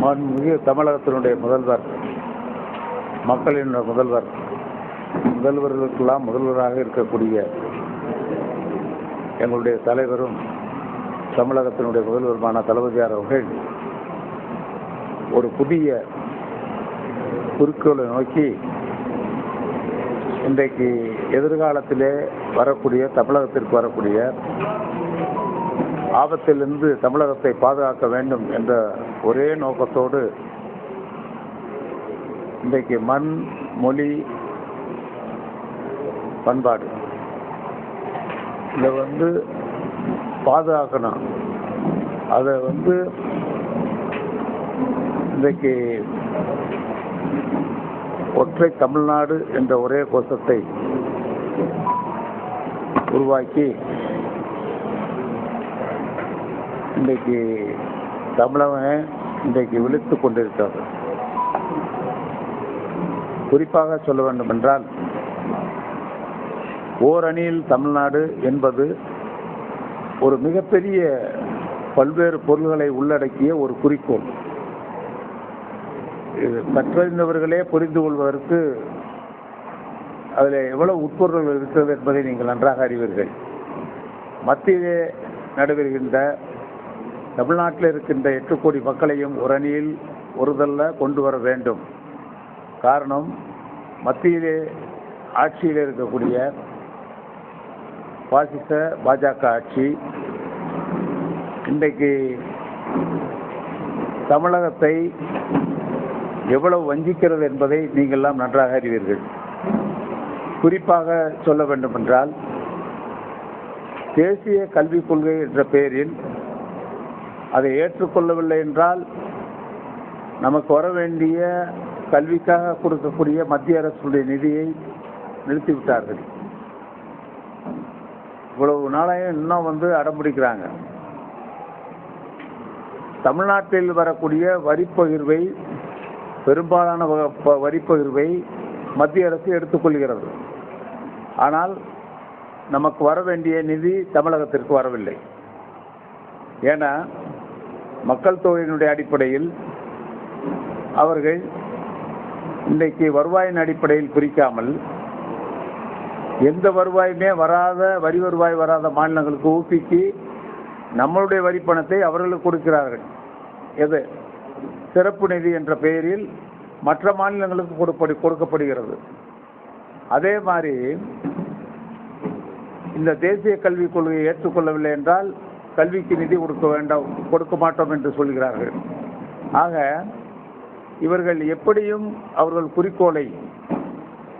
மாண்புமிகு தமிழகத்தினுடைய முதல்வர் மக்களின் முதல்வர் முதல்வர்களுக்கெல்லாம் முதல்வராக இருக்கக்கூடிய எங்களுடைய தலைவரும் தமிழகத்தினுடைய முதல்வருமான தளபதியார் அவர்கள் ஒரு புதிய குறிக்கோளை நோக்கி இன்றைக்கு எதிர்காலத்திலே வரக்கூடிய தமிழகத்திற்கு வரக்கூடிய ஆபத்திலிருந்து தமிழகத்தை பாதுகாக்க வேண்டும் என்ற ஒரே நோக்கத்தோடு இன்றைக்கு மண் மொழி பண்பாடு. இதை வந்து பாதுகாக்கணும். அதை வந்து இன்றைக்கு ஒற்றை தமிழ்நாடு என்ற ஒரே கோஷத்தை உருவாக்கி இன்றைக்கு தமிழகம் இன்றைக்கு விழுத்து கொண்டிருக்கிறது குறிப்பாக சொல்ல வேண்டும் என்றால் ஓரணியில் தமிழ்நாடு என்பது ஒரு மிகப்பெரிய பல்வேறு பொருள்களை உள்ளடக்கிய ஒரு குறிக்கோள். இது கற்றறிந்தவர்களே புரிந்து கொள்வதற்கு அதில் எவ்வளவு உட்பொருள் இருக்கிறது என்பதை நீங்கள் நன்றாக அறிவீர்கள். மத்தியிலே நடைபெறுகின்ற தமிழ்நாட்டில் இருக்கின்ற எட்டு கோடி மக்களையும் உரணியில் ஒருதல்ல கொண்டு வர வேண்டும். காரணம் மத்தியிலே ஆட்சியில் இருக்கக்கூடிய பாசிச பாஜக ஆட்சி. இன்றைக்கு தமிழகத்தை எவ்வளவு வஞ்சிக்கிறது என்பதை நீங்கள்லாம் நன்றாக அறிவீர்கள். குறிப்பாக சொல்ல வேண்டுமென்றால் தேசிய கல்விக் கொள்கை என்ற பெயரில் அதை ஏற்றுக்கொள்ளவில்லை என்றால் நமக்கு வர வேண்டிய கல்விக்காக கொடுக்கக்கூடிய மத்திய அரசுடைய நிதியை நிறுத்திவிட்டார்கள். இவ்வளவு நாளையும் இன்னும் வந்து அடம்பிடிக்கிறாங்க. தமிழ்நாட்டில் வரக்கூடிய வரிப்பகிர்வை பெரும்பாலான வ- ப- வரிப்பகிர்வை மத்திய அரசு எடுத்துக்கொள்கிறது. ஆனால் நமக்கு வர வேண்டிய நிதி தமிழகத்திற்கு வரவில்லை. ஏன்னா மக்கள் தொகையினுடைய அடிப்படையில் அவர்கள் இன்றைக்கு வருவாயின் அடிப்படையில் பிரிக்காமல் எந்த வருவாயுமே வராத வரி வருவாய் வராத மாநிலங்களுக்கு ஊக்கிக்கு நம்மளுடைய வரி பணத்தை அவர்களுக்கு கொடுக்கிறார்கள். எது? சிறப்பு நிதி என்ற பெயரில் மற்ற மாநிலங்களுக்கு கொடுப்படி கொடுக்கப்படுகிறது. அதே மாதிரி இந்த தேசிய கல்விக் கொள்கையை ஏற்றுக்கொள்ளவில்லை என்றால் கல்விக்கு நிதி கொடுக்க வேண்டாம் கொடுக்க மாட்டோம் என்று சொல்கிறார்கள். ஆக இவர்கள் எப்படியும் அவர்கள் குறிக்கோளை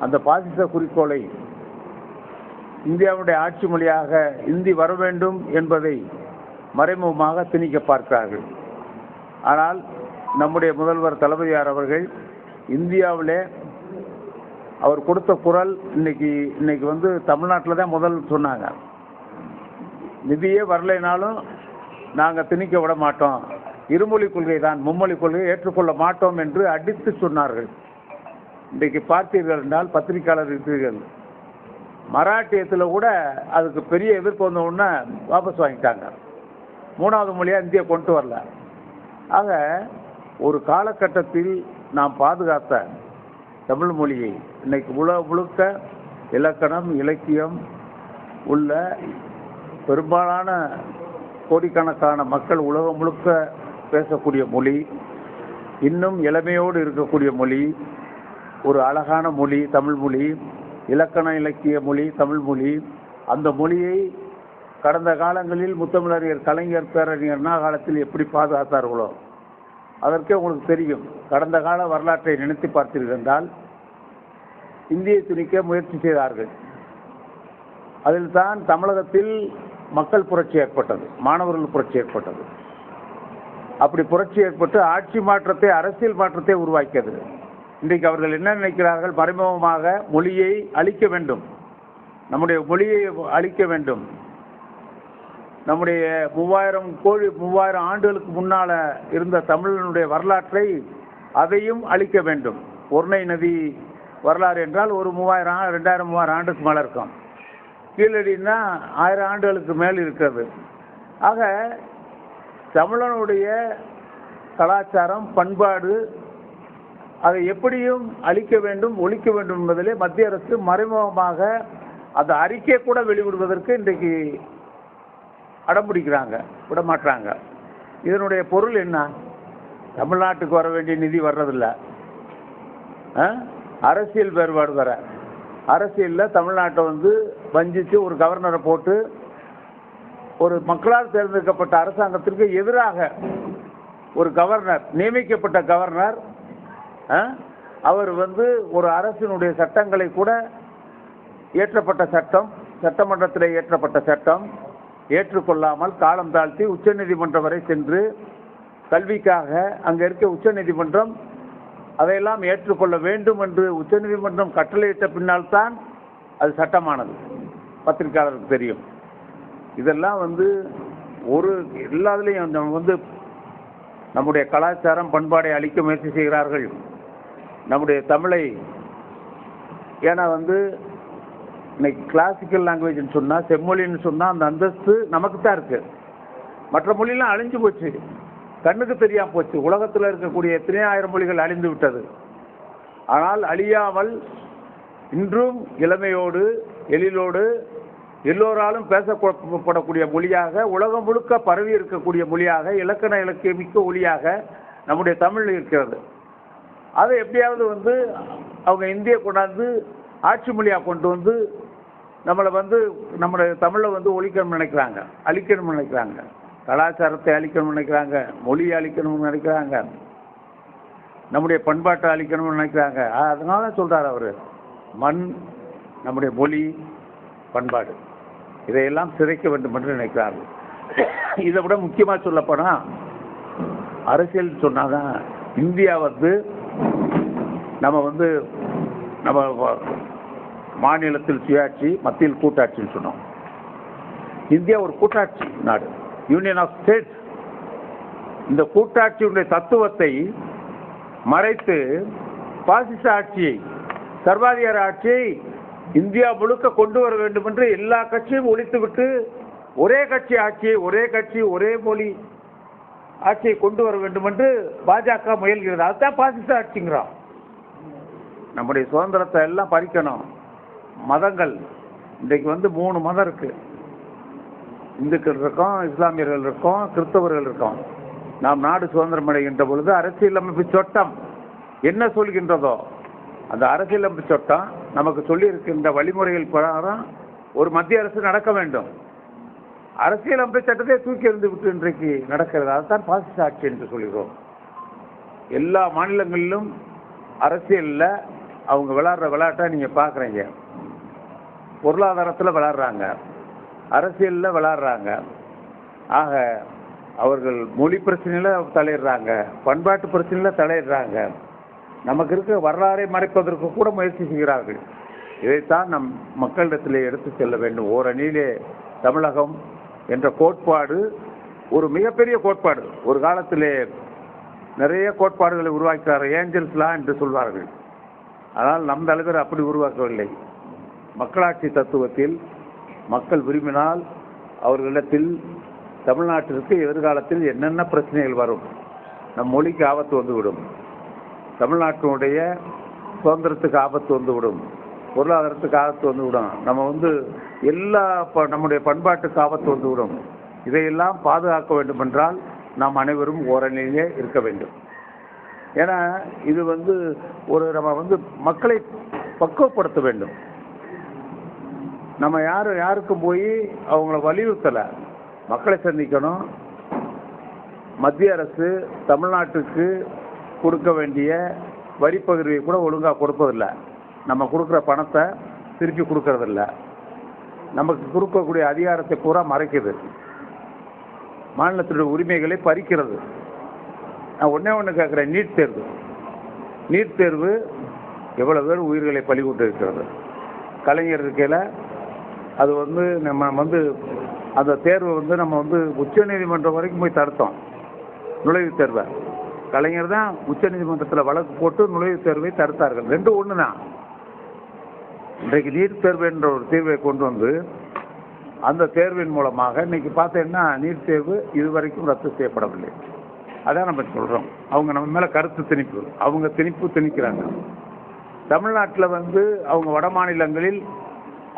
அந்த பாசிச குறிக்கோளை இந்தியாவுடைய ஆட்சி மொழியாக இந்தி வர வேண்டும் என்பதை மறைமுகமாக திணிக்க பார்க்கிறார்கள். ஆனால் நம்முடைய முதல்வர் தளபதியார் அவர்கள் இந்தியாவிலே அவர் கொடுத்த குரல் இன்னைக்கு இன்னைக்கு வந்து தமிழ்நாட்டில் தான் முதல் சொன்னாங்க. நிதியே வரலைனாலும் நாங்கள் திணிக்க விட மாட்டோம். இருமொழி கொள்கை தான் மும்மொழி கொள்கையை ஏற்றுக்கொள்ள மாட்டோம் என்று அடித்து சொன்னார்கள். இன்றைக்கு பார்த்தீர்கள் என்றால் பத்திரிகையாளர் இருக்கிறீர்கள். மராட்டியத்தில் கூட அதுக்கு பெரிய எதிர்ப்பு வந்த உடனே வாபஸ் வாங்கிட்டாங்க. மூணாவது மொழியாக இந்தியா கொண்டு வரல. ஆக ஒரு காலகட்டத்தில் நாம் பாதுகாத்த தமிழ் மொழியை இன்னைக்கு உல முழுக்க இலக்கணம் இலக்கியம் உள்ள பெரும்பாலான கோடிக்கணக்கான மக்கள் உலகம் முழுக்க பேசக்கூடிய மொழி இன்னும் இளமையோடு இருக்கக்கூடிய மொழி ஒரு அழகான மொழி தமிழ் மொழி இலக்கண இலக்கிய மொழி தமிழ் மொழி. அந்த மொழியை கடந்த காலங்களில் முத்தமிழறிஞர் கலைஞர் பேரறிஞர் காலத்தில் எப்படி பாதுகாத்தார்களோ அதற்கே உங்களுக்கு தெரியும். கடந்த கால வரலாற்றை நினைத்து பார்த்தீர்கள் என்றால் இந்தியை திணிக்க முயற்சி செய்தார்கள். அதில் தான் தமிழகத்தில் மக்கள் புரட்சி ஏற்பட்டது மாணவர்கள் புரட்சி ஏற்பட்டது. அப்படி புரட்சி ஏற்பட்டு ஆட்சி மாற்றத்தை அரசியல் மாற்றத்தை உருவாக்கியது. இன்றைக்கு அவர்கள் என்ன நினைக்கிறார்கள்? மறைமுகமாக மொழியை அழிக்க வேண்டும். நம்முடைய மொழியை அழிக்க வேண்டும். நம்முடைய மூவாயிரம் கோழி மூவாயிரம் ஆண்டுகளுக்கு முன்னால் இருந்த தமிழனுடைய வரலாற்றை அதையும் அழிக்க வேண்டும். ஒருணை நதி வரலாறு என்றால் ஒரு மூவாயிரம் ரெண்டாயிரம் மூவாயிரம் ஆண்டுக்கு மேலே இருக்கும். கீழடின்னா ஆயிரம் ஆண்டுகளுக்கு மேல் இருக்கிறது. ஆக தமிழனுடைய கலாச்சாரம் பண்பாடு அதை எப்படியும் அழிக்க வேண்டும் ஒழிக்க வேண்டும் என்பதிலே மத்திய அரசு மறைமுகமாக அந்த அறிக்கை கூட வெளிவிடுவதற்கு இன்றைக்கு அடம்பிடிக்கிறாங்க விட மாட்டாங்க இதனுடைய பொருள் என்ன? தமிழ்நாட்டுக்கு வர வேண்டிய நிதி வர்றதில்ல. ஆ? அரசியல் வேறுபாடு வர. அரசியலில் தமிழ்நாட்டை வந்து வஞ்சித்து ஒரு கவர்னரை போட்டு ஒரு மக்களால் தேர்ந்தெடுக்கப்பட்ட அரசாங்கத்திற்கு எதிராக ஒரு கவர்னர் நியமிக்கப்பட்ட கவர்னர் ஆ? அவர் வந்து ஒரு அரசினுடைய சட்டங்களை கூட இயற்றப்பட்ட சட்டம் சட்டமன்றத்தில் இயற்றப்பட்ட சட்டம் ஏற்றுக்கொள்ளாமல் காலம் தாழ்த்தி உச்சநீதிமன்றம் வரை சென்று கல்விக்காக அங்கே இருக்க உச்சநீதிமன்றம் அதையெல்லாம் ஏற்றுக்கொள்ள வேண்டும் என்று உச்சநீதிமன்றம் கட்டளையிட்ட பின்னால் தான் அது சட்டமானது பத்திரிகையாளருக்கு தெரியும். இதெல்லாம் வந்து ஒரு எல்லாத்துலேயும் நம்ம வந்து நம்முடைய கலாச்சாரம் பண்பாடை அழிக்க முயற்சி செய்கிறார்கள். நம்முடைய தமிழை ஏன்னா வந்து இன்னைக்கு கிளாசிக்கல் லாங்குவேஜ்னு சொன்னால் செம்மொழின்னு சொன்னால் அந்த அந்தஸ்து நமக்கு தான் இருக்குது மற்ற மொழிலாம் அழிஞ்சு போச்சு. கண்ணுக்கு தெரியாமல் போச்சு. உலகத்தில் இருக்கக்கூடிய எத்தனை ஆயிரம் மொழிகள் அழிந்து விட்டது. ஆனால் அழியாமல் இன்றும் இளமையோடு எழிலோடு எல்லோராலும் பேசப்படக்கூடிய மொழியாக உலகம் முழுக்க பரவி இருக்கக்கூடிய மொழியாக இலக்கண இலக்கியமிக்க ஒளியாக நம்முடைய தமிழ் இருக்கிறது. அதை எப்படியாவது வந்து அவங்க இந்திய கொண்டாந்து ஆட்சி மொழியாக கொண்டு வந்து நம்மளை வந்து நம்மளுடைய தமிழை வந்து ஒழிக்கணும்னு நினைக்கிறாங்க அழிக்கணும்னு நினைக்கிறாங்க. கலாச்சாரத்தை அழிக்கணும்னு நினைக்கிறாங்க மொழியை அழிக்கணும்னு நினைக்கிறாங்க. நம்முடைய பண்பாட்டை அழிக்கணும்னு நினைக்கிறாங்க. அதனால சொல்கிறார் அவர். மண் நம்முடைய மொழி பண்பாடு. இதையெல்லாம் சிதைக்க வேண்டும் என்று நினைக்கிறார்கள். இதை விட முக்கியமாக சொல்லப்போனால் அரசியல் சொன்னாதான் இந்தியா வந்து நம்ம வந்து நம்ம மாநிலத்தில் சுயாட்சி மத்தியில் கூட்டாட்சின்னு சொன்னோம். இந்தியா ஒரு கூட்டாட்சி நாடு. யூனியன் ஆஃப் ஸ்டேட்ஸ் இந்த கூட்டாட்சியுடைய தத்துவத்தை மறைத்து பாசிச ஆட்சியை சர்வாதிகார ஆட்சியை இந்தியா முழுக்க கொண்டு வர வேண்டும் என்று எல்லா கட்சியும் ஒழித்துவிட்டு ஒரே கட்சி ஆட்சியை ஒரே கட்சி ஒரே மொழி ஆட்சியை கொண்டு வர வேண்டும் என்று பாஜக முயல்கிறது. அதுதான் பாசிச ஆட்சிங்கிறோம் நம்முடைய சுதந்திரத்தை எல்லாம் பறிக்கணும். மதங்கள். இன்றைக்கு வந்து மூணு மதம் இருக்கு. இந்துக்கள் இருக்கோம் இஸ்லாமியர்கள் இருக்கோம் கிறிஸ்தவர்கள் இருக்கோம். நாம் நாடு சுதந்திரம் அடைகின்ற பொழுது அரசியலமைப்பு சட்டம் என்ன சொல்கின்றதோ அந்த அரசியலமைப்பு சட்டம் நமக்கு சொல்லியிருக்கின்ற வழிமுறைகள் பிரகாரம் ஒரு மத்திய அரசு நடக்க வேண்டும். அரசியலமைப்பு சட்டத்தை தூக்கி எறிந்து விட்டு இன்றைக்கு நடக்கிறது. அதுதான் பாசிச ஆட்சி என்று சொல்கிறோம். எல்லா மாநிலங்களிலும் அரசியலில் அவங்க விளாடுற விளையாட்டை நீங்கள் பார்க்குறீங்க. பொருளாதாரத்தில் விளாட்றாங்க. அரசியலில் விளாட்றாங்க. ஆக அவர்கள் மொழி பிரச்சனையில் தலையிடுறாங்க. பண்பாட்டு பிரச்சனையில் தலையிடுறாங்க. நமக்கு இருக்க வரலாறை மறைப்பதற்கு கூட முயற்சி செய்கிறார்கள். இதைத்தான் நம் மக்களிடத்திலே எடுத்து செல்ல வேண்டும். ஓரணியிலே தமிழகம் என்ற கோட்பாடு ஒரு மிகப்பெரிய கோட்பாடு. ஒரு காலத்திலே நிறைய கோட்பாடுகளை உருவாக்கிறார் ஏஞ்சல்ஸ்லாம் என்று சொல்வார்கள். ஆனால் நம் தலைவர் அப்படி உருவாக்கவில்லை. மக்களாட்சி தத்துவத்தில் மக்கள் விரும்பினால் அவர்களிடத்தில் தமிழ்நாட்டிற்கு எதிர்காலத்தில் என்னென்ன பிரச்சனைகள் வரும்? நம் மொழிக்கு ஆபத்து வந்துவிடும். தமிழ்நாட்டினுடைய சுதந்திரத்துக்கு ஆபத்து வந்துவிடும். பொருளாதாரத்துக்கு ஆபத்து வந்துவிடும். நம்ம வந்து எல்லா ப- நம்முடைய பண்பாட்டுக்கு ஆபத்து வந்துவிடும். இதையெல்லாம் பாதுகாக்க வேண்டும் என்றால் நாம் அனைவரும் ஓரணியிலே இருக்க வேண்டும். ஏன்னா இது வந்து ஒரு நம்ம வந்து மக்களை பக்குவப்படுத்த வேண்டும். நம்ம யாரும் யாருக்கும் போய் அவங்கள வலியுறுத்தலை. மக்களை சந்திக்கணும். மத்திய அரசு தமிழ்நாட்டுக்கு கொடுக்க வேண்டிய வரிப்பகிர்வை கூட ஒழுங்காக கொடுப்பதில்ல. நம்ம கொடுக்குற பணத்தை திருப்பி கொடுக்கறதில்ல. நமக்கு கொடுக்கக்கூடிய அதிகாரத்தை பூரா மறைக்குது. மாநிலத்தினுடைய உரிமைகளை பறிக்கிறது. நான் ஒன்றே ஒன்று கேட்குறேன் நீட் தேர்வு. நீட் தேர்வு எவ்வளோ பேர் உயிர்களை பலிகொண்டு இருக்கிறது கலைஞர் இருக்கையில் அது வந்து நம்ம வந்து அந்த தேர்வை வந்து நம்ம வந்து உச்சநீதிமன்றம் வரைக்கும் போய் தடுத்தோம். நுழைவுத் தேர்வை. கலைஞர் தான் உச்ச நீதிமன்றத்தில் வழக்கு போட்டு நுழைவுத் தேர்வை தடுத்தார்கள். ரெண்டும் ஒன்று தான் இன்றைக்கு நீட் தேர்வு என்ற ஒரு தீர்வை கொண்டு வந்து அந்த தேர்வின் மூலமாக இன்னைக்கு பார்த்தீங்கன்னா நீட் தேர்வு இதுவரைக்கும் ரத்து செய்யப்படவில்லை. அதான் நம்ம சொல்கிறோம் அவங்க நம்ம மேலே கருத்து திணிப்பு. அவங்க திணிப்பு திணிக்கிறாங்க. தமிழ்நாட்டில் வந்து அவங்க வட மாநிலங்களில்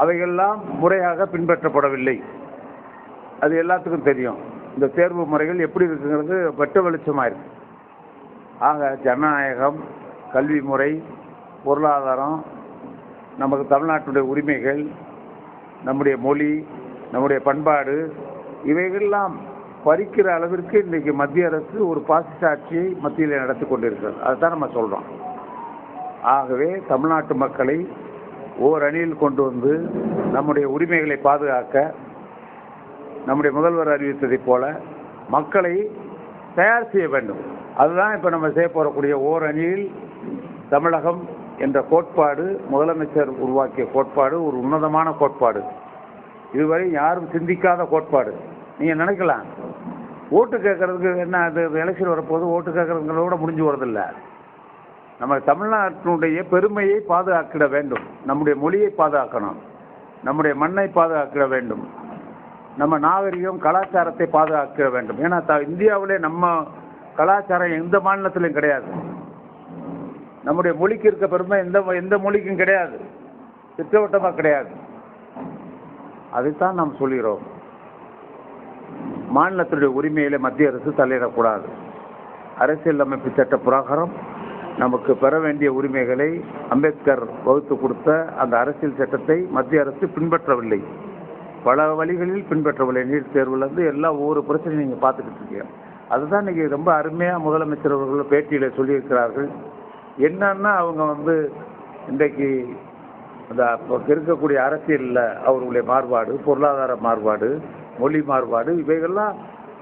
அவைகள்லாம் முறையாக பின்பற்றப்படவில்லை. அது எல்லாத்துக்கும் தெரியும். இந்த தேர்வு முறைகள் எப்படி இருக்குங்கிறது வெட்ட வெளிச்சமாக இருக்குது ஆக ஜனநாயகம் கல்வி முறை பொருளாதாரம் நமக்கு தமிழ்நாட்டுடைய உரிமைகள் நம்முடைய மொழி நம்முடைய பண்பாடு இவைகள்லாம் பறிக்கிற அளவிற்கு இன்றைக்கு மத்திய அரசு ஒரு பாசிச ஆட்சியை மத்தியில் நடத்தி கொண்டிருக்கிறது. அதுதான் நம்ம சொல்கிறோம் ஆகவே தமிழ்நாட்டு மக்களை ஓர் அணியில் கொண்டு வந்து நம்முடைய உரிமைகளை பாதுகாக்க நம்முடைய முதல்வர் அறிவித்ததைப் போல மக்களை தயார் செய்ய வேண்டும். அதுதான் இப்போ நம்ம செய்ய போகக்கூடிய ஓர் அணியில் தமிழகம் என்ற கோட்பாடு முதலமைச்சர் உருவாக்கிய கோட்பாடு ஒரு உன்னதமான கோட்பாடு. இதுவரை யாரும் சிந்திக்காத கோட்பாடு. நீங்கள் நினைக்கலாம். ஓட்டு கேட்கறதுக்கு என்ன அது எலெக்ஷன் வரப்போது ஓட்டு கேட்கறதுங்களோட முடிஞ்சு வரதில்லை நம்ம தமிழ்நாட்டினுடைய பெருமையை பாதுகாக்கிட வேண்டும். நம்முடைய மொழியை பாதுகாக்கணும். நம்முடைய மண்ணை பாதுகாக்கிட வேண்டும். நம்ம நாகரிகம் கலாச்சாரத்தை பாதுகாக்க வேண்டும். ஏன்னா த இந்தியாவிலே நம்ம கலாச்சாரம் எந்த மாநிலத்திலும் கிடையாது. நம்முடைய மொழிக்கு இருக்க பெருமை எந்த எந்த மொழிக்கும் கிடையாது. திட்டவட்டமாக கிடையாது. அதைத்தான் நாம் சொல்கிறோம். மாநிலத்தினுடைய உரிமையில மத்திய அரசு தலையிடக்கூடாது அரசியல் அமைப்பு சட்ட பிரகாரம் நமக்கு பெற வேண்டிய உரிமைகளை அம்பேத்கர் வகுத்து கொடுத்த அந்த அரசியல் சட்டத்தை மத்திய அரசு பின்பற்றவில்லை. பல வழிகளில் பின்பற்றவில்லை. நீட் தேர்வுலேருந்து எல்லா ஒவ்வொரு பிரச்சனையும் நீங்கள் பார்த்துக்கிட்டு இருக்கீங்க. அதுதான் இன்னைக்கு ரொம்ப அருமையாக முதலமைச்சர் அவர்கள் பேட்டியில் சொல்லியிருக்கிறார்கள். என்னன்னா அவங்க வந்து இன்றைக்கு அந்த இருக்கக்கூடிய அரசியலில் அவர்களுடைய மாறுபாடு பொருளாதார மாறுபாடு மொழி மாறுபாடு இவைகள்லாம்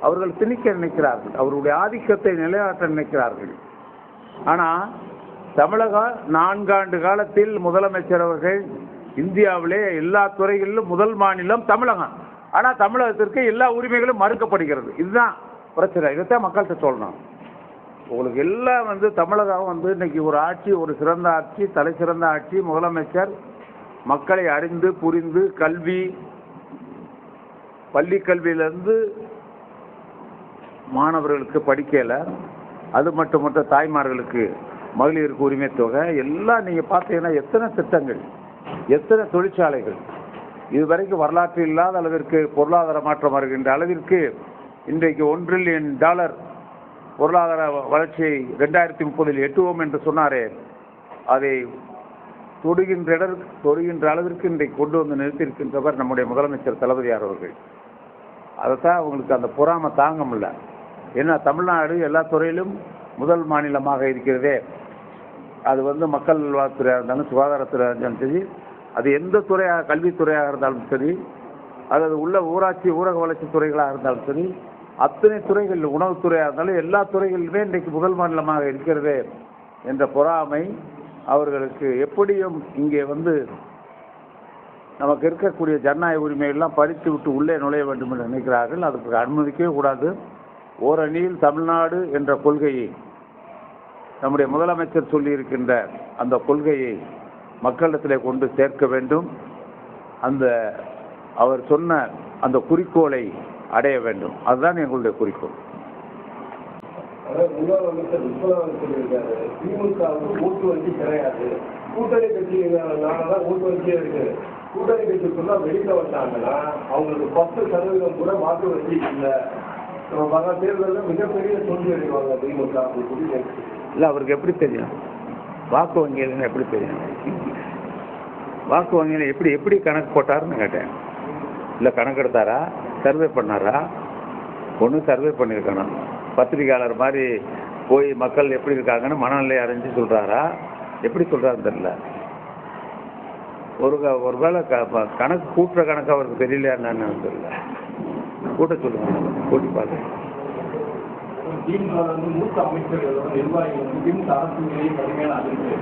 அவர்கள் திணிக்க நினைக்கிறார்கள். அவர்களுடைய ஆதிக்கத்தை நிலைநாட்ட நினைக்கிறார்கள். ஆனால் தமிழக நான்காண்டு காலத்தில் முதலமைச்சர் அவர்கள் இந்தியாவிலே எல்லா துறைகளிலும் முதல் மாநிலம் தமிழகம். ஆனால் தமிழகத்திற்கு எல்லா உரிமைகளும் மறுக்கப்படுகிறது. இதுதான் பிரச்சனை. இதைத்தான் மக்கள்கிட்ட சொல்லணும். உங்களுக்கு எல்லாம் வந்து தமிழகம் வந்து இன்னைக்கு ஒரு ஆட்சி ஒரு சிறந்த ஆட்சி தலை சிறந்த ஆட்சி முதலமைச்சர். மக்களை அறிந்து புரிந்து கல்வி. பள்ளி கல்வியிலேருந்து மாணவர்களுக்கு படிக்கல. அது மட்டுமற்ற தாய்மார்களுக்கு மகளிருக்கு உரிமை தொகை. எல்லாம் நீங்கள் பார்த்தீங்கன்னா எத்தனை திட்டங்கள். எத்தனை தொழிற்சாலைகள்? இதுவரைக்கும் வரலாற்று இல்லாத அளவிற்கு பொருளாதார மாற்றம் வருகின்ற அளவிற்கு இன்றைக்கு ஒன் ட்ரில்லியன் டாலர் பொருளாதார வளர்ச்சியை ரெண்டாயிரத்தி முப்பதில் எட்டுவோம் என்று சொன்னாரே. அதை தொடுகின்ற இடர் தொடுகின்ற அளவிற்கு இன்றைக்கு கொண்டு வந்து நிறுத்தியிருக்கின்றவர் நம்முடைய முதலமைச்சர் தளபதியார் அவர்கள். அதைத்தான் அவங்களுக்கு அந்த பொறாமை தாங்க முடியல. ஏன்னா தமிழ்நாடு எல்லா துறையிலும் முதல் மாநிலமாக இருக்கிறதே. அது வந்து மக்கள் நல்வாழ்வுத்துறையாக இருந்தாலும் சுகாதாரத்துறையாக இருந்தாலும் சரி அது எந்த துறையாக கல்வித்துறையாக இருந்தாலும் சரி அல்லது உள்ள ஊராட்சி ஊரக வளர்ச்சி துறைகளாக இருந்தாலும் சரி அத்தனை துறைகள் உணவுத்துறையாக இருந்தாலும் எல்லா துறைகளிலுமே இன்றைக்கு முதல் மாநிலமாக இருக்கிறதே என்ற பொறாமை அவர்களுக்கு எப்படியும் இங்கே வந்து நமக்கு இருக்கக்கூடிய ஜனநாயக உரிமையெல்லாம் பறித்து விட்டு உள்ளே நுழைய வேண்டும் என்று நினைக்கிறார்கள். அதுக்கு அனுமதிக்கவே கூடாது. ஓரணியில் தமிழ்நாடு என்ற கொள்கையை நம்முடைய முதலமைச்சர் சொல்லியிருக்கின்ற அந்த கொள்கையை மக்களிடத்தில் கொண்டு சேர்க்க வேண்டும். அந்த அவர் சொன்ன அந்த குறிக்கோளை அடைய வேண்டும். அதுதான் எங்களுடைய குறிக்கோள். அதாவது முன்னாள் அமைச்சர் விஸ்வநாதன் சொல்லியிருக்காரு திமுகவுக்கு ஓட்டு வங்கி கிடையாது. கூட்டணி கட்சினாலதான் ஓட்டு வங்கியே இருக்கு கூட்டணி கட்சிக்குள்ள வெளியில வந்தாங்கன்னா அவங்களுக்கு பத்து சதவீதம் கூட மாற்று வங்கி இல்லை. நம்ம வர தேர்தலில் மிகப்பெரிய தோல்வி அடைவாங்க திமுக இல்லை அவருக்கு எப்படி தெரியும்? வாக்கு வங்கியில் எப்படி தெரியும்? வாக்கு வங்கியில் எப்படி எப்படி கணக்கு போட்டாருன்னு கேட்டேன். இல்லை கணக்கு எடுத்தாரா? சர்வே பண்ணாரா? ஒன்று சர்வே பண்ணியிருக்கணும் பத்திரிக்கையாளர் மாதிரி போய் மக்கள் எப்படி இருக்காங்கன்னு மனநிலை அறிஞ்சு சொல்கிறாரா எப்படி சொல்கிறாருன்னு தெரியல. ஒரு ஒரு ஒருவேளை க ப- கணக்கு கூட்டுற கணக்கு அவருக்கு தெரியலையா என்னன்னு தெரியல. கூட்ட சொல்லுங்க. கூட்டி பார்த்து திமுக வந்து மூத்த அமைச்சர்களோட நிர்வாகிகள் வந்து திமுக அரசுகளையும் கடுமையான அதிர்ச்சி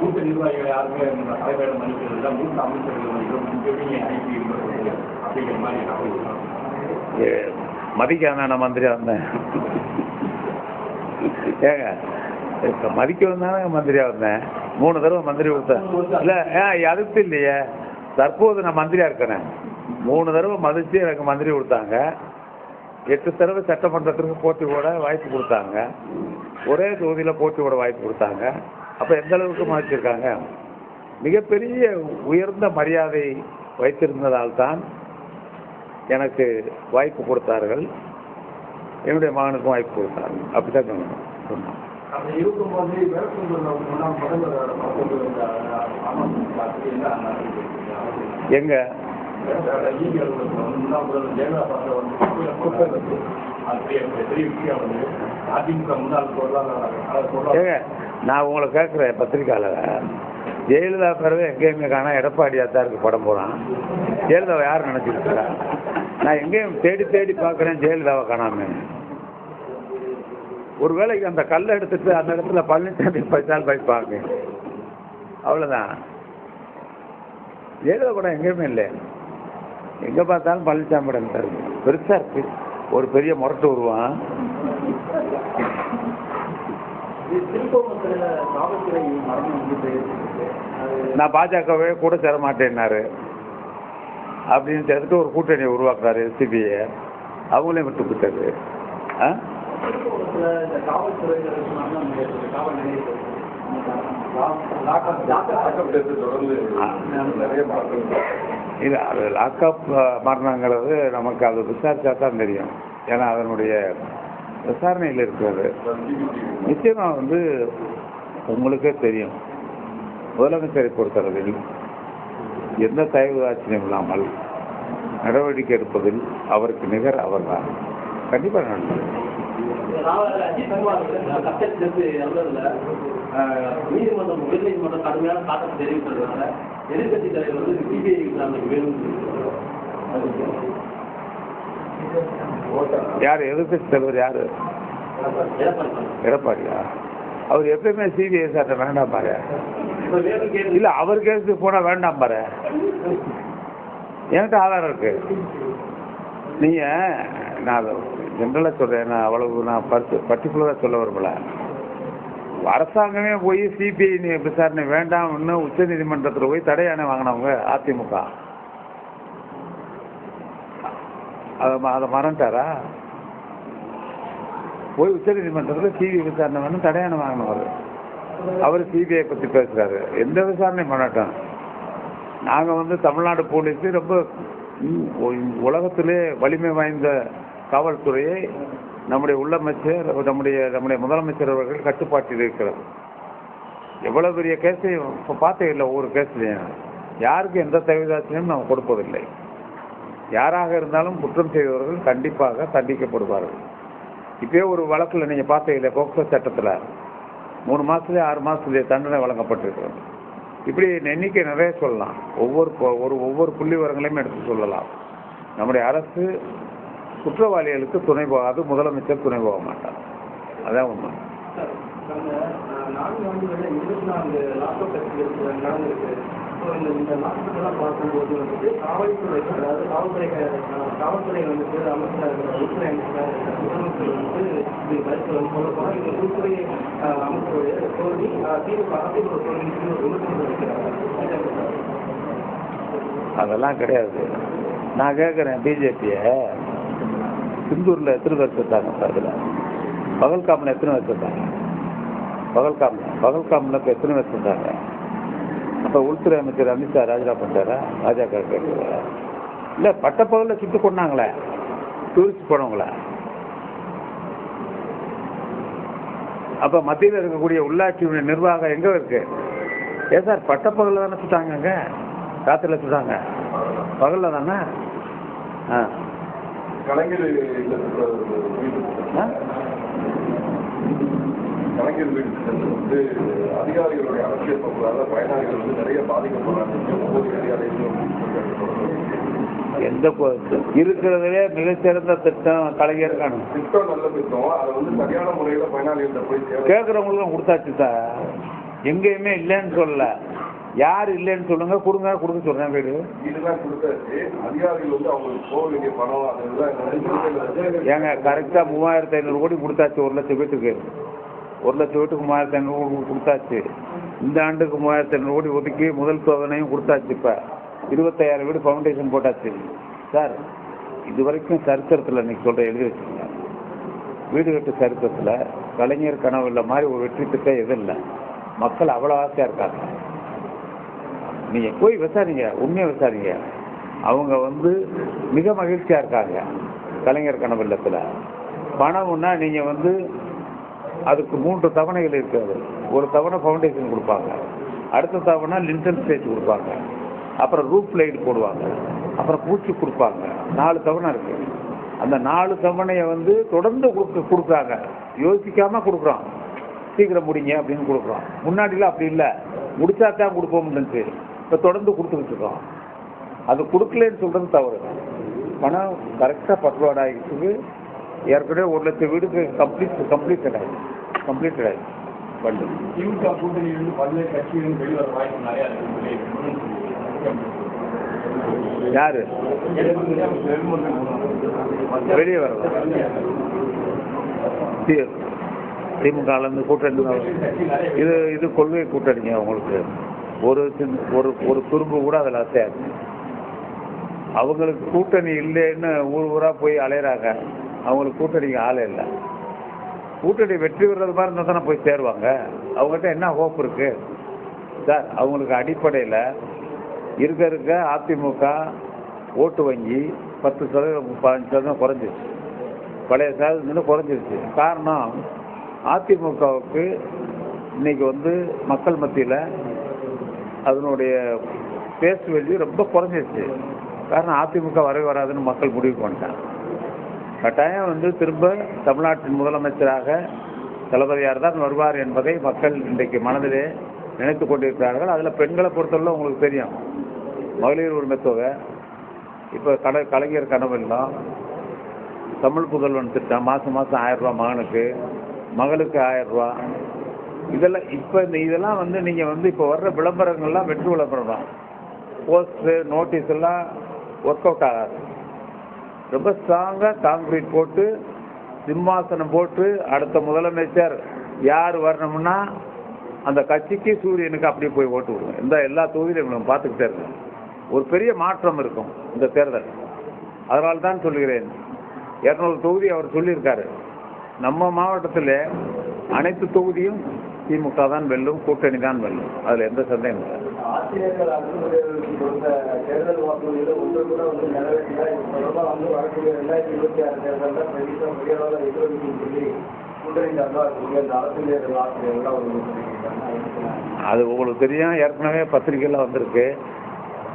மூத்த நிர்வாகிகள் யாருமே தலைமையில மன்னிக்கிறது இல்லை மூத்த அமைச்சர்கள் வந்து ஐபி அப்படிங்கிற மாதிரி நான் நான் மந்திரியா வந்தேன் ஏங்க இப்ப மதிக்க வந்தானே மந்திரியா வந்தேன் மூணு தடவை மந்திரி கொடுத்தேன். இல்ல ஏன் அதுக்கு இல்லையே. தற்போது நான் மந்திரியா இருக்கிறேன். மூணு தடவை மதிச்சு எனக்கு மந்திரி கொடுத்தாங்க. எட்டு தடவை சட்டமன்றத்திற்கு போட்டி போட வாய்ப்பு கொடுத்தாங்க. ஒரே தொகுதியில் போட்டி போட வாய்ப்பு கொடுத்தாங்க. அப்போ எந்த அளவுக்கு மதிச்சிருக்காங்க மிகப்பெரிய உயர்ந்த மரியாதை வைத்திருந்ததால் தான் எனக்கு வாய்ப்பு கொடுத்தார்கள். என்னுடைய மகனுக்கும் வாய்ப்பு கொடுத்தார்கள். அப்படிதான் சொன்னோம் எங்க? முன்னாள் முன்னாள் ஏங்க நான் உங்களை கேட்குறேன் பத்திரிக்கையாளர். ஜெயலலிதா பிறகு எங்கேயுமே காணா எடப்பாடியாக தான் இருக்கு படம் போகிறான் ஜெயலலிதாவை யார் நினச்சிருக்கா நான் எங்கேயும் தேடி தேடி பார்க்குறேன் ஜெயலலிதாவை காணாம. ஒருவேளை அந்த கல்லை எடுத்துட்டு அந்த இடத்துல பழனிசாமி பைசால் வைப்பாங்க அவ்வளோதான் ஜெயலலிதா படம் எங்கேயுமே இல்லை. எங்கே பார்த்தாலும் பழனிசாமி படம் இருக்கு பெருசாக இருக்கு. ஒரு பெரிய முரட்டு போயிருக்கு நான் பாஜகவே கூட சேர மாட்டேன்னாரு. அப்படின்னு சேர்த்துட்டு ஒரு கூட்டணியை உருவாக்குறாரு எஸ்டிபியை அவங்களையும் விட்டு விட்டாரு ஆ? திருப்பூரத்தில் இல்லை அது லாக்அப் மரணங்கிறது நமக்கு அது விசாரிச்சா தான் தெரியும். ஏன்னா அதனுடைய விசாரணையில் இருக்கிறது. நிச்சயமா வந்து உங்களுக்கே தெரியும். முதலமைச்சரை பொறுத்தளவில் எந்த தயவு ஆச்சரியம் இல்லாமல் நடவடிக்கை எடுப்பதில் அவருக்கு நிகர் அவர்தான். கண்டிப்பாக நல்லதில்ல நீதிமன்றம் உயர்நீதிமன்றம் கடுமையான தாக்கத்தை தெரிவித்ததுனால எதிர்கட்சி தலைவர் வந்து சிபிஐ விசாரணைக்கு வேணும் யார்? எதிர்கட்சி தலைவர் யார்? எடப்பாடி. எடப்பாடியா? அவர் எப்பயுமே சிபிஐ சார்ட்ட வேண்டாம் பாரு. இல்லை அவர் கேஸுக்கு போனால் வேண்டாம் பாரு. என்கிட்ட ஆதாரம் இருக்கு. நீங்கள் நான் ஜென்ரலாக சொல்கிறேன் நான் அவ்வளவு நான் பர்த்து பர்டிகுலராக சொல்ல விரும்பல. அரசாங்கமே போய் சிபிஐ விசாரணை வேண்டாம்னு உச்சநீதிமன்றத்தில் போய் தடையானை வாங்கினவங்க அதிமுக. அதை அதை மறந்துட்டாரா? போய் உச்சநீதிமன்றத்தில் சிபிஐ விசாரணை வேணும் தடையானை வாங்கினவர். அவர் சிபிஐ பற்றி பேசுகிறாரு எந்த விசாரணையும் பண்ணட்டும் நாங்கள் வந்து தமிழ்நாடு போலீஸ் ரொம்ப உலகத்திலே வலிமை வாய்ந்த காவல்துறையை நம்முடைய உள்ளமைச்சர் நம்முடைய நம்முடைய முதலமைச்சர் அவர்கள் கட்டுப்பாட்டில் இருக்கிறது எவ்வளவு பெரிய கேஸையும் இப்போ பார்த்தே இல்லை ஒவ்வொரு கேஸ்லையும். யாருக்கு எந்த தகுதாட்சியும் நாம் கொடுப்பதில்லை. யாராக இருந்தாலும் குற்றம் செய்தவர்கள் கண்டிப்பாக தண்டிக்கப்படுவார்கள். இப்பயே ஒரு வழக்கில் நீங்கள் பார்த்தீங்களே இல்லை போக்சோ சட்டத்தில். மூணு மாதத்துலேயே ஆறு மாதத்துலேயே தண்டனை வழங்கப்பட்டிருக்கிறது. இப்படி எண்ணிக்கை நிறைய சொல்லலாம். ஒவ்வொரு ஒரு ஒவ்வொரு புள்ளி விவரங்களையும் எடுத்து சொல்லலாம். நம்முடைய அரசு குற்றவாளிகளுக்கு துணை போகாது முதலமைச்சர் துணை போக மாட்டார். அதான் உண்மை. நான்கு ஆண்டுகளில் இருபத்தி நான்கு லாக்அப் நடந்திருக்கு. இந்த இந்த லாக்அப்லாம் பார்க்கும்போது வந்துட்டு காவல்துறை அதாவது காவல்துறை காவல்துறை வந்துட்டு அமைச்சர் உள்துறை அமைச்சர் முதலமைச்சர் வந்து இது கருத்து வந்து சொல்ல போனால் இந்த உள்துறை அமைச்சருடைய தோல்வி அஹ், திமுக அதிமுக தோல்விக்கு ஒரு விமர்சனம் வைக்கிறாங்க அதெல்லாம் கிடையாது. நான் கேட்குறேன் பிஜேபியை சிந்தூரில் எத்தனை பேர் செத்தாங்க சார் அதில்? பகல்காமில் எத்தனை பேர் செத்தாங்க? பகல்காமில் பகல்காமில் இப்போ எத்தனை பேர் செத்தாங்க? அப்போ உள்துறை அமைச்சர் அமித்ஷா ராஜினாமா பண்ணிட்டாரா? பாஜக கேட்குறாரா இல்லை பட்டப்பகலில் சுட்டு கொண்டாங்களே டூரிஸ்ட் போனவங்கள. அப்போ மத்தியில் இருக்கக்கூடிய உள்ளாட்சி நிர்வாகம் எங்கே இருக்கு? ஏன் சார் பட்டப்பகலில் தானே சுட்டாங்க அங்கே? ராத்திரியில் சுட்டாங்க. பகலில் தானே? ஆ. கலைஞர்? கலைஞர் வீடு திட்டத்தில் வந்து அதிகாரிகளுடைய அரசியல் பண்றதால பயனாளிகள் வந்து நிறைய பாதிக்கப்படுறாங்க ஒவ்வொரு அதிகாரிகளும் எந்த இருக்கிறதுலே மிகச்சிறந்த திட்டம் கலைஞர் காணும் திட்டம் நல்ல திட்டம். அதை வந்து சரியான முறையில பயனாளிகள்கிட்ட போய் கேட்குறவங்களுக்கும் கொடுத்தாச்சு சார். எங்கேயுமே இல்லைன்னு சொல்லல. யார் இல்லைன்னு சொல்லுங்க கொடுங்க கொடுக்க சொல்றேன் வீடு. இதெல்லாம் கொடுத்தாச்சு. அதிகாரிகள் வந்து அவங்களுக்கு போக வேண்டிய பணம் ஏங்க கரெக்டாக மூவாயிரத்தி ஐநூறு கோடி கொடுத்தாச்சு ஒரு லட்சம் வீட்டுக்கு ஒரு லட்சம் வீட்டுக்கு மூவாயிரத்தி ஐநூறு கொடுத்தாச்சு. இந்த ஆண்டுக்கு மூவாயிரத்தி ஐநூறு கோடி ஒதுக்கி முதல் சோதனையும் கொடுத்தாச்சு இப்போ. இருபத்தாயிரம் வீடு ஃபவுண்டேஷன் போட்டாச்சு. சார் இது வரைக்கும் சரித்திரத்தில் இன்னைக்கு சொல்கிற எழுதி வச்சுக்கோங்க வீடு கட்டு சரித்திரத்தில் கலைஞர் கனவு இல்லை மாதிரி ஒரு வெற்றி திட்டம் எதுவும் இல்லை. மக்கள் அவ்வளோ ஆசையாக இருக்காங்க. நீங்கள் போய் விசாரிங்க உண்மையை விசாரிங்க. அவங்க வந்து மிக மகிழ்ச்சியாக இருக்காங்க கலைஞர் கனவு இல்லத்தில். பணம்னா நீங்கள் வந்து அதுக்கு மூன்று தவணைகள் இருக்காது. ஒரு தவணை ஃபவுண்டேஷன் கொடுப்பாங்க. அடுத்த தவணை லிண்டல் ஸ்டேஜ் கொடுப்பாங்க. அப்புறம் ரூப் லைட் போடுவாங்க. அப்புறம் பூச்சி கொடுப்பாங்க. நாலு தவணை இருக்கு. அந்த நாலு தவணையை வந்து தொடர்ந்து கொடுக்க கொடுக்குறாங்க. யோசிக்காம கொடுக்குறோம் சீக்கிரம் முடிங்க அப்படின்னு கொடுக்குறோம் முன்னாடிலாம் அப்படி இல்லை. முடிச்சா தான் கொடுப்போம்னுச்சு இப்போ தொடர்ந்து கொடுத்துக்கிட்டு இருக்கோம். அது கொடுக்கலன்னு சொல்கிறது தவறு. பணம் கரெக்டாக பட்டுவாட் ஏற்கனவே ஒரு லட்சம் வீடுக்கு கம்ப்ளீட் கம்ப்ளீட்டட் ஆகி கம்ப்ளீட்டட் ஆகி பண்டு. திமுக கூட்டணியிலிருந்து பல்வேறு கட்சிகளும் வெளிவர வாய்ப்பு நிறையா இருக்கு. யாரு? வெளியே வரலாம் திமுகலேருந்து கூட்டணி. இது இது கொள்கை கூட்டணிங்க உங்களுக்கு. ஒரு ஒரு ஒரு துரும்பு கூட அதில் அசையாது. அவங்களுக்கு கூட்டணி இல்லைன்னு ஊர் ஊராக போய் அலையிறாங்க. அவங்களுக்கு கூட்டணிக்கு ஆளே இல்லை. கூட்டணி வெற்றி பெறது மாதிரி இருந்தால் தானே போய் சேருவாங்க. அவங்ககிட்ட என்ன ஹோப் இருக்கு? சார் அவங்களுக்கு அடிப்படையில் இருக்க இருக்க அதிமுக ஓட்டு வங்கி பத்து சதவீதம் பதினஞ்சு சதவீதம் குறைஞ்சிருச்சு. பழைய சதவீதம் குறைஞ்சிருச்சு. காரணம் அதிமுகவுக்கு இன்னைக்கு வந்து மக்கள் மத்தியில் அதனுடைய பேஸ் வேல்யூ ரொம்ப குறைஞ்சிருச்சு. காரணம் அதிமுக வரவே வராதுன்னு மக்கள் முடிவு பண்ணிட்டாங்க கட்டாயம் வந்து திரும்ப தமிழ்நாட்டின் முதலமைச்சராக தளபதியார் தான் வருவார் என்பதை மக்கள் இன்றைக்கு மனதிலே நினைத்து கொண்டிருக்கிறார்கள். அதில் பெண்களை பொறுத்தவரை உங்களுக்கு தெரியும். மகளிர் உரிமை தொகை இப்போ கலை கலைஞர் கனவு இல்லம் தமிழ் புதல்வன் திட்டம் மாதம் மாதம் ஆயிரம் மகனுக்கு மகளுக்கு ஆயிரம் இதெல்லாம் இப்போ இந்த இதெல்லாம் வந்து நீங்கள் வந்து இப்போ வர்ற விளம்பரங்கள்லாம் வெற்றி விளம்பரம் தான் போஸ்ட்டு நோட்டீஸ் எல்லாம் ஒர்க் அவுட் ஆகாது. ரொம்ப ஸ்ட்ராங்காக காங்கிரீட் போட்டு சிம்மாசனம் போட்டு அடுத்த முதலமைச்சர் யார் வரணும்னா அந்த கட்சிக்கு சூரியனுக்கு அப்படியே போய் ஓட்டு விடுவோம் இந்த எல்லா தொகுதியிலும் பார்த்துக்கிட்டே இருக்கோம். ஒரு பெரிய மாற்றம் இருக்கும் இந்த தேர்தல். அதனால தான் சொல்லுகிறேன். இரநூறு தொகுதி அவர் சொல்லியிருக்காரு. நம்ம மாவட்டத்தில் அனைத்து தொகுதியும் திமுக தான் வெல்லும் கூட்டணி தான் வெல்லும். அதில் எந்த சந்தேகம் இல்லை. அது உங்களுக்கு தெரியும். ஏற்கனவே பத்திரிகையில் வந்திருக்கு.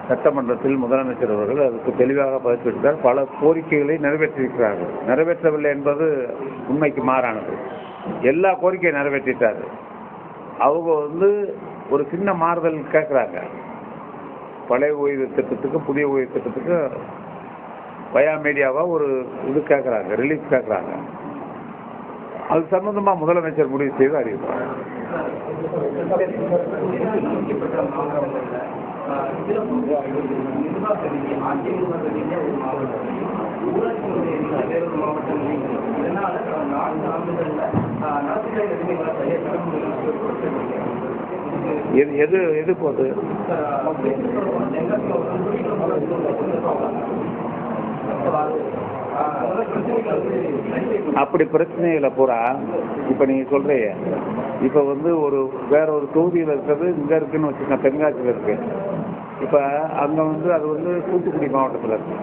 சட்டமன்றத்தில் முதலமைச்சர் அவர்கள் அதுக்கு தெளிவாக பதிவிட்டிருக்கிறார் பல கோரிக்கைகளை நிறைவேற்றியிருக்கிறார்கள். நிறைவேற்றவில்லை என்பது உண்மைக்கு மாறானது. எல்லா கோரிக்கையை நிறைவேற்றிட்டார். அவங்க வந்து ஒரு சின்ன மாறுதல் கேட்குறாங்க பழைய ஓய்வு திட்டத்துக்கு புதிய ஓய்வு திட்டத்துக்கு பயா மீடியாவாக ஒரு இது கேட்குறாங்க ரிலீஃப் கேட்குறாங்க அது சம்பந்தமாக முதலமைச்சர் முடிவு செய்து அறிவிப்பாங்க. மாவட்டம் எது எது எது போகுது அப்படி பிரச்சனைகளை பூரா இப்போ நீங்கள் சொல்கிறீங்க இப்போ வந்து ஒரு வேற ஒரு தொகுதியில் இருக்கிறது இங்கே இருக்குன்னு வச்சுக்கோங்க தென்காசியில் இருக்கு. இப்போ அங்கே வந்து அது வந்து தூத்துக்குடி மாவட்டத்தில் இருக்கு.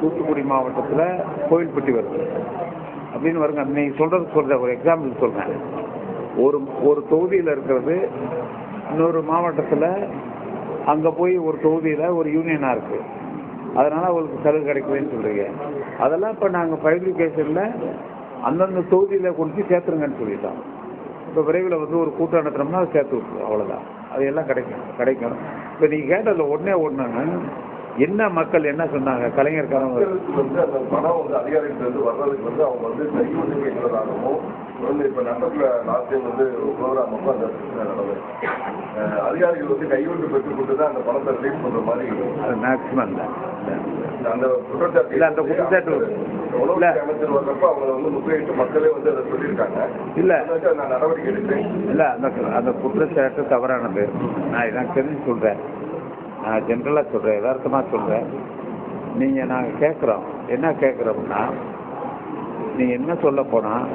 தூத்துக்குடி மாவட்டத்தில் கோயில்பட்டி வருது. அப்படின்னு வருங்க. நீங்கள் சொல்கிறது சொல்கிற ஒரு எக்ஸாம்பிள் சொல்கிறேன் ஒரு ஒரு தொகுதியில் இருக்கிறது இன்னொரு மாவட்டத்தில் அங்கே போய் ஒரு தொகுதியில் ஒரு யூனியனாக இருக்குது அதனால் அவங்களுக்கு சலுகை கிடைக்குதுன்னு சொல்கிறீங்க அதெல்லாம் இப்போ நாங்கள் பப்ளிகேஷனில் அந்தந்த தொகுதியில் கொண்டு சேர்த்துருங்கன்னு சொல்லிட்டோம். இப்போ விரைவில் வந்து ஒரு கூட்டம் நடத்துனோம்னா சேர்த்து விட்டுருவோம். அவ்வளோதான் அது எல்லாம் கிடைக்கும். கிடைக்கும். இப்போ நீங்கள் கேட்டதில் ஒன்றே ஒன்றுன்னு என்ன மக்கள் என்ன சொன்னாங்க? கலைஞர் மக்களுக்கு வந்து அந்த பணம் வந்து இருந்து வர்றதுக்கு வந்து அவங்க வந்து கை வந்து கேட்கறதாகவும் வந்து இப்ப நட்டத்துல லாஸ்ட் டைம் வந்து ப்ரோக்ராம் அப்போ அந்த நடந்தது. அதிகாரிகள் வந்து கையொன்று பெற்றுக் கொண்டு தான் அந்த பணத்தை ரிலீஸ் பண்ற மாதிரி அது மேக்ஸிமம் இல்லை. அந்த குற்றச்சாட்டு இல்ல, அந்த குற்றச்சாட்டு இல்ல. அமைச்சர் வர்றப்ப அவங்க வந்து முறையிட்டு மக்களே வந்து அதை சொல்லியிருக்காங்க. இல்ல. நான் நடவடிக்கை எடுப்பேன் இல்லை அந்த அந்த குற்றச்சாட்டு தவறானது. நான் இதான் தெரிஞ்சு சொல்கிறேன் நான் ஜென்ரலாக சொல்கிறேன் யதார்த்தமாக சொல்கிறேன் நீங்கள் நாங்கள் கேட்குறோம் என்ன கேட்குறோம்னா நீங்கள் என்ன சொல்ல போனால்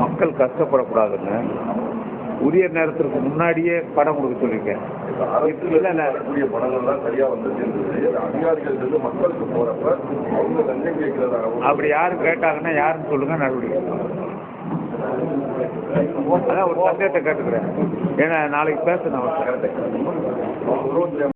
மக்கள் கஷ்டப்படக்கூடாதுன்னு உரிய நேரத்திற்கு முன்னாடியே படம் கொடுக்க சொல்லியிருக்கேன். வரக்கூடிய பணங்கள்லாம் சரியா வந்து அதிகாரிகள் மக்களுக்கு போறப்ப அவங்க லஞ்சம் கேட்கிறதாகவும் அப்படி யாரும் கேட்டாங்கன்னா யாருன்னு சொல்லுங்க நடவடிக்கை. அதான் ஒரு சந்தேகத்தை கேட்டுக்கிறேன். ஏன்னா நாளைக்கு பேசணும்